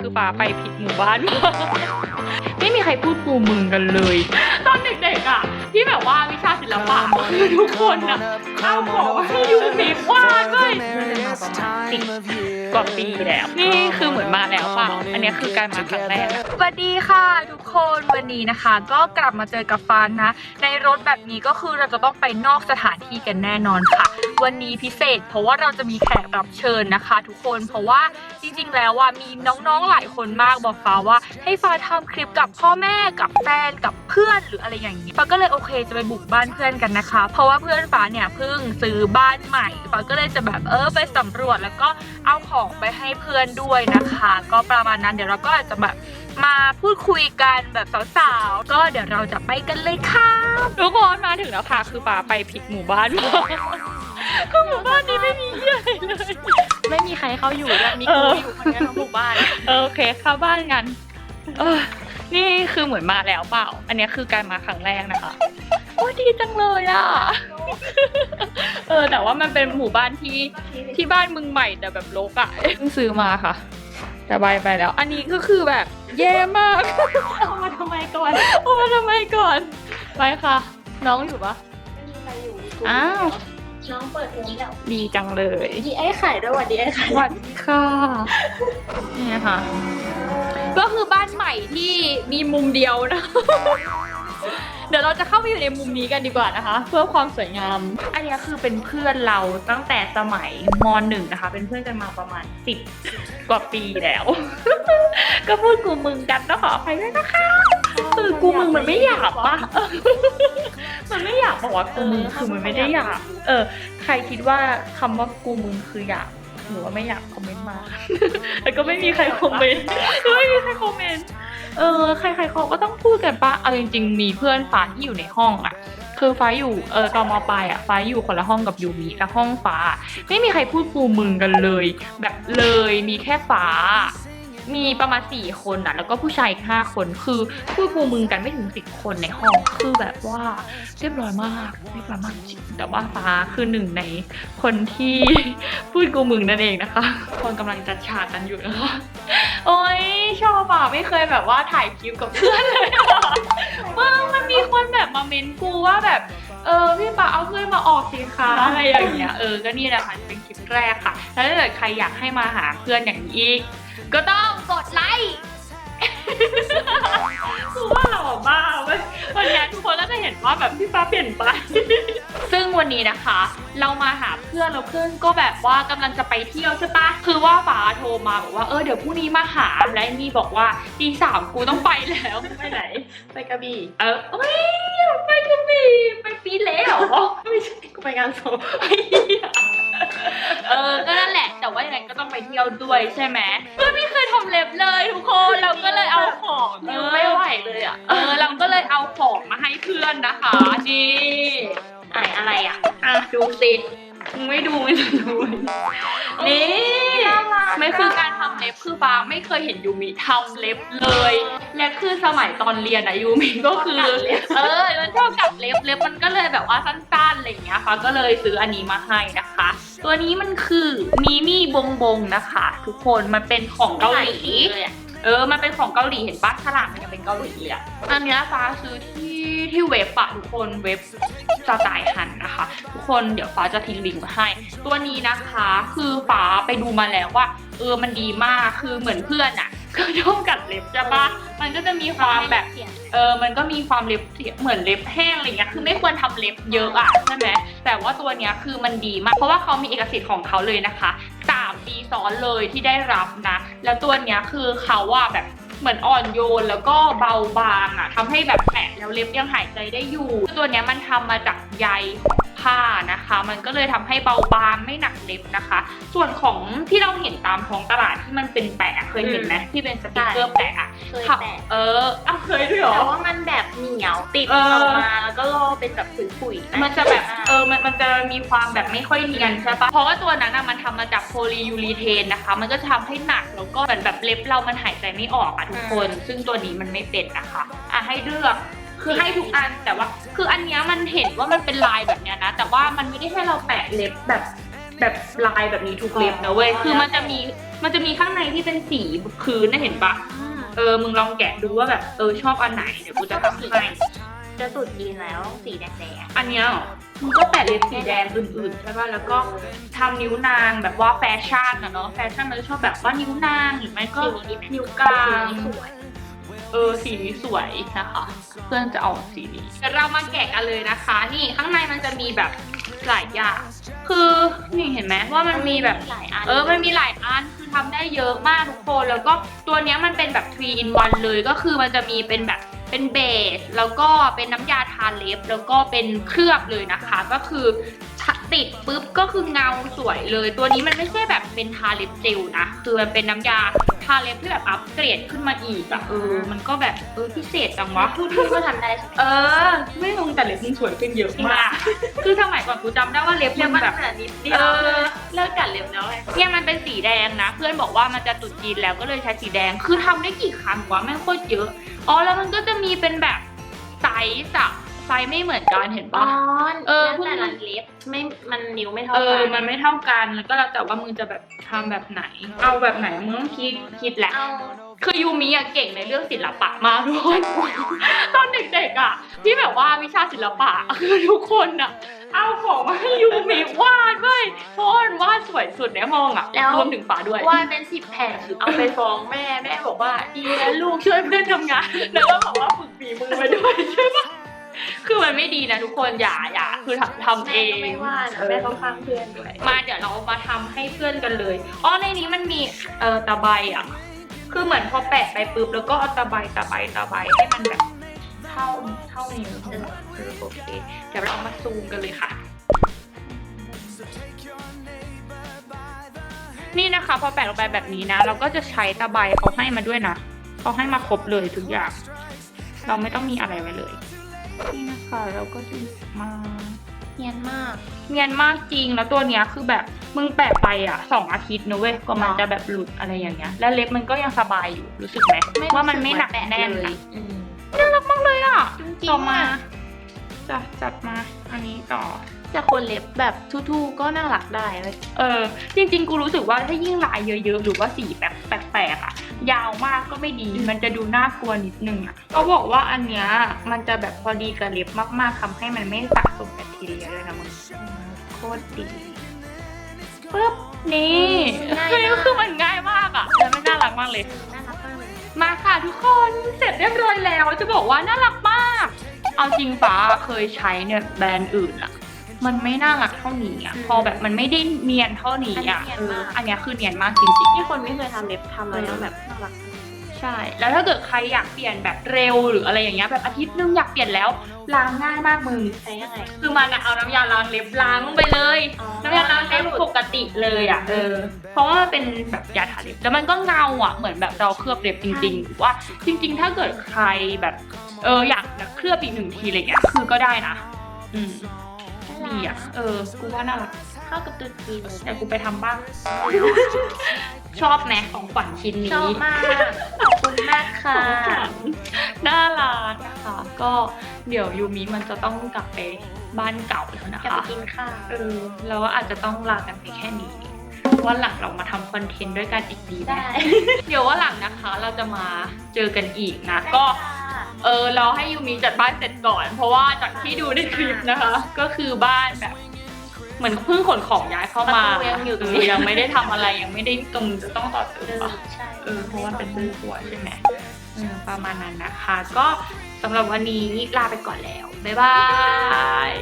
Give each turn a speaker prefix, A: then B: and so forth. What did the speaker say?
A: คือฟ้าไปผิดหมู่บ้านมาไม่มีใครพูดกูมึงกันเลย ตอนเด็กๆอะ ที่แบบว่าวิชาศิลปะคือทุกคนอะเอาของให้ยูนิควาดด้วยสิบกว่าปีแล้ว นี่คือเหมือนมาแล้วเปล่า อันนี้คือการมาครั้งแรกสวัสดีค่ะทุกคนวันนี้นะคะ ก็กลับมาเจอกับฟานนะ ในรถแบบนี้ก็คือเราจะต้องไปนอกสถานที่กันแน่นอนค่ะ วันนี้พิเศษ เพราะว่าเราจะมีแขกรับเชิญนะคะ ทุกคนเพราะว่าจริงๆ แล้วว่ามีน้องๆหลายคนมากบอกฟ้าว่า ให้ฟ้าทำคลิปกับพ่อแม่กับแฟนกับเพื่อนหรืออะไรอย่างนี้ฟ้าก็เลยโอเคจะไปบุกบ้านเพื่อนกันนะคะ เพราะว่าเพื่อนฟ้าเนี่ยเพิ่งซื้อบ้านใหม่ฟ้าก็เลยจะแบบเออไปสำรวจแล้วก็เอาของไปให้เพื่อนด้วยนะคะ ก็ประมาณนั้นเดี๋ยวเราก็อาจจะแบบมาพูดคุยกันแบบสาวๆ ก็เดี๋ยวเราจะไปกันเลยค่ะทุกคนมาถึงแล้วค่ะ คือฟ้าไปผิดหมู่บ้านมาคือหมู่บ้านนี้ไม่มีเหี้ยอะไรเลย
B: ไม่มีใครเข้าอยู่ด้วยมี
A: เอ
B: กู
A: อ
B: อยู่คนเดียวทั้งหมู่บ้าน
A: เออโอเคเข้าบ้านกัน เออ นี่คือเหมือนมาแล้วเปล่า อันนี้คือการมาครั้งแรกนะคะ โอ้ยดีจังเลยอะ เออ แต่ว่ามันเป็นหมู่บ้านที่ที่บ้านมึงใหม่แต่แบบรกอะเพิ่งซื้อมาค่ะ แต่ใบไปแล้ว อันนี้ก็คือแบบแย่มาก
B: เอามาทำไมก่อน
A: โอ้มาทำไมก่อน ไปค่ะ น้องอยู่ปะ
B: ไม่มีใครอยู่
A: อ้าว
B: น้องเปิดเองแล้ว
A: ดีจังเลย
B: ดีไอ้ไข่ด้วยวันดีไอ้ไข่
A: สวัสดีค่ะ นี่ค่ะ ก็คือบ้านใหม่ที่มีมุมเดียวนะ เดี๋ยวเราจะเข้าไปอยู่ในมุมนี้กันดีกว่านะคะ เพื่อความสวยงาม อันนี้คือเป็นเพื่อนเราตั้งแต่สมัยมหนึ่งนะคะ เป็นเพื่อนกันมาประมาณสิบกว่าปีแล้ว ก็พูดกูมึงกันต้องขออภัยด้วยนะคะคือกูมึงมันไม่อยากปะมันไม่อยากบอกว่ากูมึงคือมันไม่ได้อยากเออ ใครคิดว่าคำว่ากูมึงคืออยาก หรือว่าไม่อยากคอมเมนต์มา แต่ก็ไม่มีใครคอมเมนต์ก็ไม่มีใครคอมเมนต์ เออ ใครๆเขาก็ต้องพูดกันปะเอาจริงๆ มีเพื่อนฟ้าที่อยู่ในห้องอะคือฟ้าอยู่ เออตอนมปลายอะฟ้าอยู่คนละห้องกับยูมิแล้วห้องฟ้า ไม่มีใครพูดกูมึงกันเลย แบบเลย มีแค่ฟ้า มีประมาณสี่คนอะแล้วก็ผู้ชายอีกห้าคนคือพูดกูมึงกันไม่ถึงสิบคนในห้องคือแบบว่าเรียบร้อยมากเรียบร้อยมากจริงแต่ว่าฟ้าคือหนึ่งในคนที่พูดกูมึงนั่นเองนะคะคนกำลังจัดฉากกันอยู่นะคะโอ้ยชอบอะไม่เคยแบบว่าถ่ายคลิปกับเพื่อนเลยอะมึงมันมีคนแบบมาเมนกูว่าแบบเออพี่ปาเอาเพื่อนมาออกสิคะอะไรอย่างเงี้ยเออก็นี่แหละค่ะเป็นคลิปแรกค่ะ แล้วถ้าเกิดใครอยากให้มาหาเพื่อนอย่างนี้อีก ก็ต้องกดไลค์คือว่าเราอะบ้าเว้ยวันนี้ทุกคนก็จะเห็นว่าแบบพี่ฟ้าเปลี่ยนไป ซึ่งวันนี้นะคะ เรามาหาเพื่อนแล้วเพื่อนก็แบบว่ากำลังจะไปเที่ยวใช่ปะคือว่าฟ้าโทรมาบอกว่าเออเดี๋ยวพรุ่งนี้มาหาและนี่บอกว่าตีสามกูต้องไปแล้วไปไหน
B: ไปกระบี่
A: เออเอ้ยไปกระบี่ไปปีแล้วเหรอไม่ใช่
B: กูไปงานศพ
A: ไอ้เหี้ย เออ ก็นั่นแหละ แต่ว่ายังไงก็ต้องไปเที่ยวด้วยใช่ไหมเพื่อนไม่เคยทำเล็บเลยทุกคน เราก็เลยเอาของ
B: เออไม่ไหวเลยอะ
A: เออ เราก็เลยเอาของมาให้เพื่อนนะคะนี่
B: ไอ้อะไรอะ
A: อะ ดูสิมึงไม่ดูไม่ดูนี่
B: น่ารัก
A: ไม่คือการทำเล็บคือฟ้าไม่เคยเห็นยูมิทำเล็บเลย และคือสมัยตอนเรียนอะยูมิก็คือ เออมันชอบกัดเล็บเล็บมันก็เลยแบบว่าสั้นๆอะไรอย่างเงี้ยค่ะ ก็เลยซื้ออันนี้มาให้นะคะ ตัวนี้มันคือมีมี่บงบงนะคะ ทุกคนมันเป็นของเกาหลี
B: เลยอะ
A: เออ มันเป็นของเกาหลีเห็นปะฉลากมันยังเป็นเกาหลีเลยอะอันเนี้ยฟ้าซื้อที่ ที่เว็บอะทุกคนเว็บสไตล์ฮันนะคะ ทุกคนเดี๋ยวฟ้าจะทิ้งลิงก์ไว้ให้ ตัวนี้นะคะคือฟ้าไปดูมาแล้วว่า เออมันดีมากคือเหมือนเพื่อนอะก็ชอบกัดเล็บใช่ปะมันก็จะมีความแบบเออมันก็มีความเล็บเสียเหมือนเล็บแห้งอะไรเงี้ยคือไม่ควรทำเล็บเยอะอะใช่ไหมแต่ว่าตัวเนี้ยคือมันดีมาก เพราะว่าเขามีเอกสิทธิ์ของเขาเลยนะคะสามปีซ้อนเลยที่ได้รับนะ แล้วตัวเนี้ยคือเขาว่าแบบ เหมือนอ่อนโยนแล้วก็เบาบางอะทำให้แบบแปะแล้วเล็บยังหายใจได้อยู่ ตัวเนี้ยมันทำมาจากใย ผ้านะคะ มันก็เลยทำให้เบาบางไม่หนักเล็บนะคะ ส่วนของที่เราเห็นตามท้องตลาดที่มันเป็นแปะเคยเห็นไหมที่เป็นสติกเกอร์แปะอะ
B: เคยแตะ
A: เออเอาเคยด้วยเหรอ
B: แต่ว่ามันแบบเหนียวติด
A: เอ
B: อ
A: อ
B: อกมาแล้วก็รอเป็นแบบขุยๆ
A: มันจะแบบเออมันมันจะมีความแบบไม่ค่อยเนียนใช่ปะเพราะว่าตัวนั้นอะมันทำมาจากโพลียูรีเทนนะคะ มันก็จะทำให้หนักแล้วก็เหมือนแบบเล็บเรามันหายใจไม่ออกอะทุกคน ซึ่งตัวนี้มันไม่เป็นนะคะอะให้เลือก คือให้ทุกอันแต่ว่า คืออันเนี้ยมันเห็นว่ามันเป็นลายแบบเนี้ยนะ แต่ว่ามันไม่ได้ให้เราแปะเล็บแบบแบบลายแบบนี้ทุกเล็บนะเว้ย คือมันจะมีมันจะมีข้างในที่เป็นสีพื้นนะเห็นปะเออ มึงลองแกะดูว่าแบบเออชอบอันไหนเดี๋ยวกูจะทำให้
B: จะสุดยีนแล้วสีแดง
A: อันเนี้ยเหรอมึงก็แปะเล็บสีแดงอื่นๆใช่ป่ะแล้วก็ทำนิ้วนางแบบว่าแฟชั่นอะเนาะแฟชั่นมันจะชอบแบบว่านิ้วนางหรือไม่
B: ๆ
A: ก็
B: สีนี้ดีไหม
A: นิ้วกลาง
B: สีนี้สวย
A: เออสีนี้สวยนะคะ เพื่อนจะเอาสีนี้เดี๋ยวเรามาแกะกันเลยนะคะ นี่ข้างในมันจะมีแบบหลายอย่าง คือนี่เห็นไหมว่ามันมีแบบ
B: หลายอัน
A: เออ มันมีหลายอัน คือทำได้เยอะมากทุกคน แล้วก็ตัวเนี้ยมันเป็นแบบ 3 in 1 เลย ก็คือมันจะมีเป็นแบบ เป็นเบส แล้วก็เป็นน้ำยาทาเล็บ แล้วก็เป็นเคลือบเลยนะคะ ก็คือ ติดปุ๊บก็คือเงาสวยเลย ตัวนี้มันไม่ใช่แบบเป็นทาเล็บเจลนะ คือมันเป็นน้ำยาทาเล็บที่แบบอัปเกรดขึ้นมาอีกอะเออ มันก็แบบเออพิเศษจังวะ
B: พูดพูดก็ทำได้ใช่ไหม
A: เออ ไม่ลงแต่เล็บมึงสวยขึ้นเยอะมาก คือสมัยก่อนกูจำได้ว่าเล็บ
B: เรีย
A: มึ
B: ก
A: ง
B: ว่า
A: แบบ
B: ขนาดนิดเดีย
A: เอ
B: ว
A: อ
B: เลิกกัดเล็บแล้วไง
A: เนี่ยมันเป็นสีแดงนะ เพื่อนบอกว่ามันจะตุดจีนแล้วก็เลยใช้สีแดง คือทำได้กี่ครั้งวะแม่งโคตรเยอะ อ๋อแล้วมันก็จะมีเป็นแบบไซส์อะไซส์ไม่เหมือนกันเห็น
B: อ๋อ
A: ปะ เออ
B: แล้วแต่ละเล็บไม่มันนิ้วไม่เท่า
A: เอ
B: กั
A: อมันไม่เท่ากันแล้วก็แล้วแต่ว่ามึงจะแบบทำแบบไหน เอาแบบไหนมึงต้องคิดคิดแหละ
B: เอา
A: คือยูมิอะเก่งในเรื่องศิลปะมากทุกคน ตอนเด็กๆอะที่แบบว่าวิชาศิลปะคือทุกคนอะเอาของมาให้ยูมิวาดเว้ยเพราะว่ามันวาดสวยสุดในห้องอะ
B: แล้ว
A: รวมถึงฝาด้วย
B: วาดเป็นสิบแผ่นเอาไปฟ้องแม่แม่บอกว่าดีนะลูก
A: ช่วยเพื่อนทำงาน แล้วก็บอกว่าฝึกฝีมือไปด้วยใช่ปะ คือมันไม่ดีนะทุกคนอย่าอย่าคือทำทำเอ
B: แม่
A: ง
B: ก็ไม่ว่านะแม่ต้องข้างเพื่อนด้วย
A: มาเดี๋ยวเรามาทำให้เพื่อนกันเลยอ๋อในนี้มันมีเออตะไบอะ คือเหมือนพอแปะไปปุ๊บแล้วก็เอาตะไบตะไบตะไบให้มันแบบเท่าเท่านิ้วเออเออโอเคเดี๋ยวเรามาซูมกันเลยค่ะ นี่นะคะพอแปะลงไปแบบนี้นะ เราก็จะใช้ตะไบเขาให้มาด้วยนะเขาให้มาครบเลยทุกอย่าง เราไม่ต้องมีอะไรไว้เลย นี่นะคะเราก็จะมา
B: เนียนมาก
A: เนียนมากจริงแล้วตัวเนี้ยคือแบบมึงแปะไปอะสองอาทิตย์นะเว้ยก็มันจะแบบหลุดอะไรอย่างเงี้ย แล้วเล็บมันก็ยังสบายอยู่รู้สึกไหมว่ามันไม่หนักแน่น
B: เล
A: อะ
B: ยอืม
A: น่ารักมากเลยอะ
B: จริงๆ
A: ต่อมา
B: อะ
A: จะจัดมาอันนี้ต่อ
B: จะคนเล็บแบบทู่ๆก็น่ารักได้เลย
A: เออ จริง ๆ กูรู้สึกว่าถ้ายิ่งลายเยอะๆ หรือว่าสีแบบแปลกๆอะ ยาวมากก็ไม่ดี มันจะดูน่ากลัวนิดนึงอะเขาบอกว่าอันเนี้ยมันจะแบบพอดีกับเล็บมากๆทำให้มันไม่สะสมแบคทีเรียเลยนะมึงโคตรดีปึ๊บนี่
B: ง่าย
A: เฮ้ย
B: มาก
A: คือมันง่ายมากอะแล้วมันน่ารักมากเลย
B: น่ารักมากเลย
A: มาค่ะทุกคนเสร็จเรียบร้อยแล้วจะบอกว่าน่ารักมาก เอาจริงฟ้าเคยใช้เนี่ยแบรนด์อื่นอะมันไม่น่ารักเท่านี้อะพอแบบมันไม่ได้เนียนเท่านี้อะเอออันเนี้ยคือเนียนมากจริง
B: ที่คนไม่เคยทำเล็บทำอะไรแล้วแบบน่ารัก
A: ๆ ใช่ แล้วถ้าเกิดใครอยากเปลี่ยนแบบเร็วหรืออะไรอย่างเงี้ยแบบอาทิตย์นึงอยากเปลี่ยนแล้วล้างง่ายมากมึง
B: ใช้ยังไง
A: คือมันอะเอาน้ำยาล้างเล็บล้างลงไปเลยน้ำยาล้างเล็บปกติเลยอะเออ เพราะว่ามันเป็นแบบยาทาเล็บแล้วมันก็เงาอะเหมือนแบบเราเคลือบเล็บจริงๆหรือว่า จริง ๆ ถ้าเกิดใครแบบเอออยากแบบเคลือบอีกหนึ่งทีอะไรเงี้ยคือก็ได้นะ อืมดีอะเออกูว่าน่ารัก
B: เข้ากับตุ๊ดจีนเลย
A: แต่กูไปทำบ้าง ชอบไหมของขวัญชิ้นนี้
B: ชอบมาก ขอบคุณมากค่ะ
A: น่ารักนะคะ ก็เดี๋ยวยูมิมันจะต้องกลับไปบ้านเก่าแล้วนะ
B: จะไป
A: คะ
B: กินข้าว
A: เออแล้วอาจจะต้องลากันไปแค่นี้วันหลังเรามาทำคอนเทนต์ด้วยกันอีกดีไหม
B: ได้
A: เดี๋ยววันหลังนะคะเราจะมาเจอกันอีกนะ ก็เออเราให้ยูมิจัดบ้านเสร็จก่อน เพราะว่าจากที่ดูในคลิปนะคะ ก็คือบ้านแบบ เหมือนเพิ่งขนของย้ายเข้ามา
B: ประตูยังอยู่
A: เออยังไม่ได้ทำอะไรยังไม่ได้ตรงจะต้องต่อเติม
B: เออ
A: ปะ
B: ใช่
A: เออเพราะว่าเป็นซื้อหัวใช่ไหมเออประมาณนั้นนะคะ ก็สำหรับวันนี้ลาไปก่อนแล้ว บ๊ายบาย